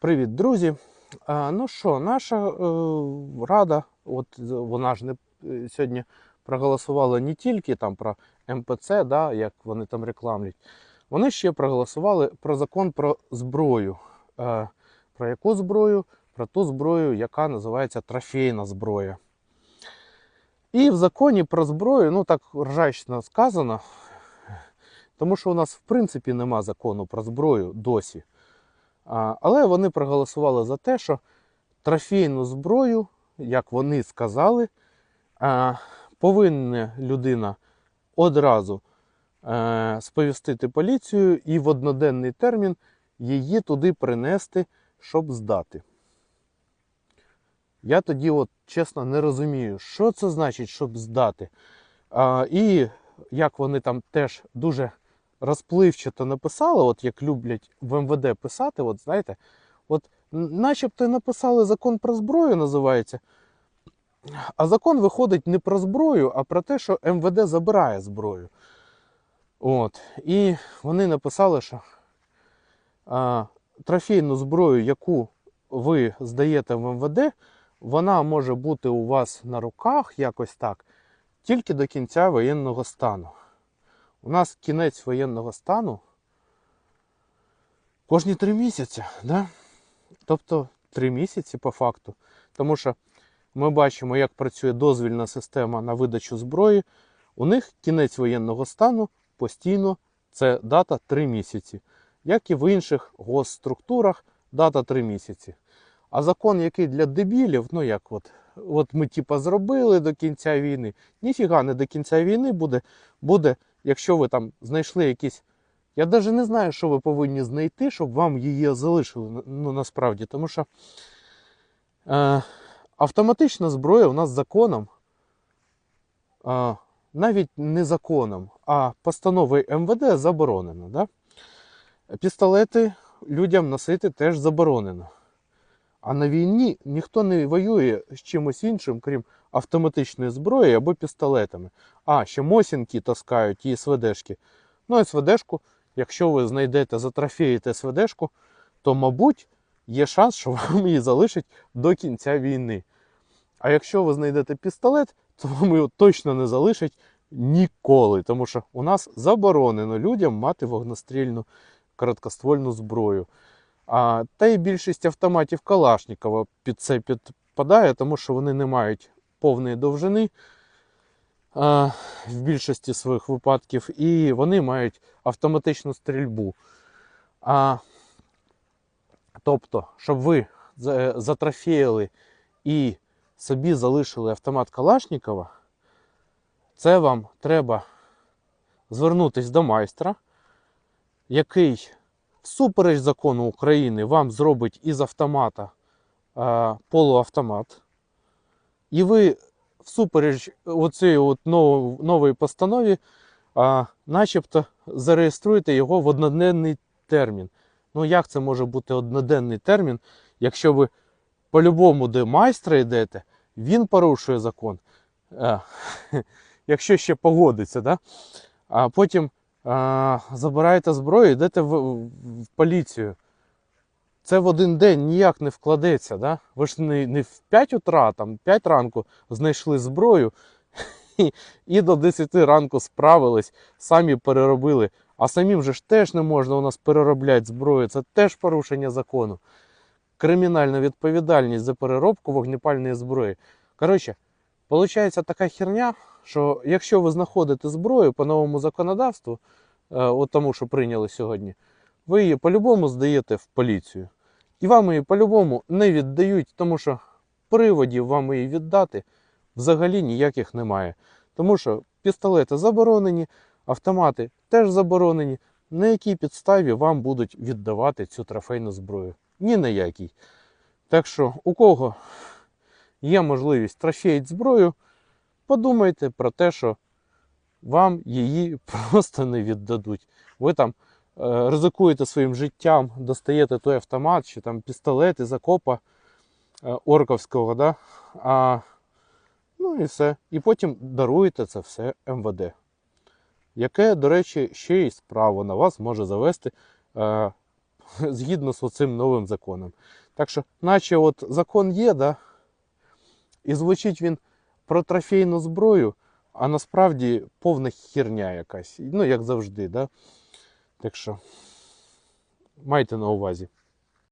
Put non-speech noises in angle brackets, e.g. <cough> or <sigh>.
Привіт, друзі. Ну що, наша е, рада, от вона ж не е, сьогодні проголосувала не тільки там про МПЦ, да, як вони там рекламлять. Вони ще проголосували про закон про зброю. Е, про яку зброю? Про ту зброю, яка називається трофейна зброя. І в законі про зброю, ну так ржачно сказано, тому що у нас в принципі нема закону про зброю досі. Але вони проголосували за те, що трофейну зброю, як вони сказали, повинна людина одразу е, сповістити поліцію і в одноденний термін її туди принести, щоб здати. Я тоді, от, чесно, не розумію, що це значить, щоб здати. А, і як вони там теж дуже розпливчато написали, от як люблять в МВД писати, от знаєте, от начебто написали закон про зброю, називається. А закон виходить не про зброю, а про те, що МВД забирає зброю. От. І вони написали, що а, трофейну зброю, яку ви здаєте в МВД, вона може бути у вас на руках якось так, тільки до кінця воєнного стану. У нас кінець воєнного стану кожні три місяці, да? тобто три місяці по факту. Тому що ми бачимо, як працює дозвільна система на видачу зброї. У них кінець воєнного стану постійно це дата 3 місяці, як і в інших госструктурах дата 3 місяці. А закон, який для дебілів, ну як от, от ми типа зробили до кінця війни, ніфіга не до кінця війни буде, буде, якщо ви там знайшли якісь. Я навіть не знаю, що ви повинні знайти, щоб вам її залишили ну, насправді. Тому що е, автоматична зброя у нас законом, е, навіть не законом, а постановою МВД заборонено. Да? Пістолети людям носити теж заборонено. А на війні ніхто не воює з чимось іншим, крім автоматичної зброї або пістолетами. А, ще мосінки таскають і СВДшки. Ну, СВДшку, якщо ви знайдете, затрофеїте СВДшку, то, мабуть, є шанс, що <laughs> вам її залишать до кінця війни. А якщо ви знайдете пістолет, то вам його точно не залишать ніколи, тому що у нас заборонено людям мати вогнестрільну короткоствольну зброю. А, та й більшість автоматів Калашникова під це підпадає, тому що вони не мають повної довжини а, в більшості своїх випадків, і вони мають автоматичну стрільбу. А, тобто, щоб ви за- затрофеїли і собі залишили автомат Калашникова, це вам треба звернутися до майстра, який всупереч закону України вам зробить із автомата а, полуавтомат. І ви всупереч оцій от нов- новій постанові, а, начебто зареєструєте його в одноденний термін. Ну як це може бути одноденний термін, якщо ви по-любому до майстра йдете, він порушує закон. А, <laughs> якщо ще погодиться, да? а потім забираєте зброю, йдете в, в поліцію. Це в один день ніяк не вкладеться. Да? Ви ж не, не в 5 утра, там 5 ранку знайшли зброю <laughs> і, і до 10 ранку справились, самі переробили. А самим же ж теж не можна у нас переробляти зброю. Це теж порушення закону. Кримінальна відповідальність за переробку вогнепальної зброї. Коротше, виходить така херня, що якщо ви знаходите зброю по новому законодавству, е, от тому, що прийняли сьогодні, ви її по-любому здаєте в поліцію. І вам її по-любому не віддають, тому що приводів вам її віддати взагалі ніяких немає. Тому що пістолети заборонені, автомати теж заборонені. На якій підставі вам будуть віддавати цю трофейну зброю? Ні на якій. Так що, у кого є можливість трофеїти зброю, подумайте про те, що вам її <laughs> просто не віддадуть. Ви там е, ризикуєте своїм життям, достаєте той автомат чи там пістолет із окопа е, орковського, да? а, ну і все. І потім даруєте це все МВД, яке, до речі, ще й справу на вас може завести е, <laughs> згідно з цим новим законом. Так що, наче от закон є, да? І звучить він про трофейну зброю, а насправді повна херня якась. Ну, як завжди, да? Так що майте на увазі.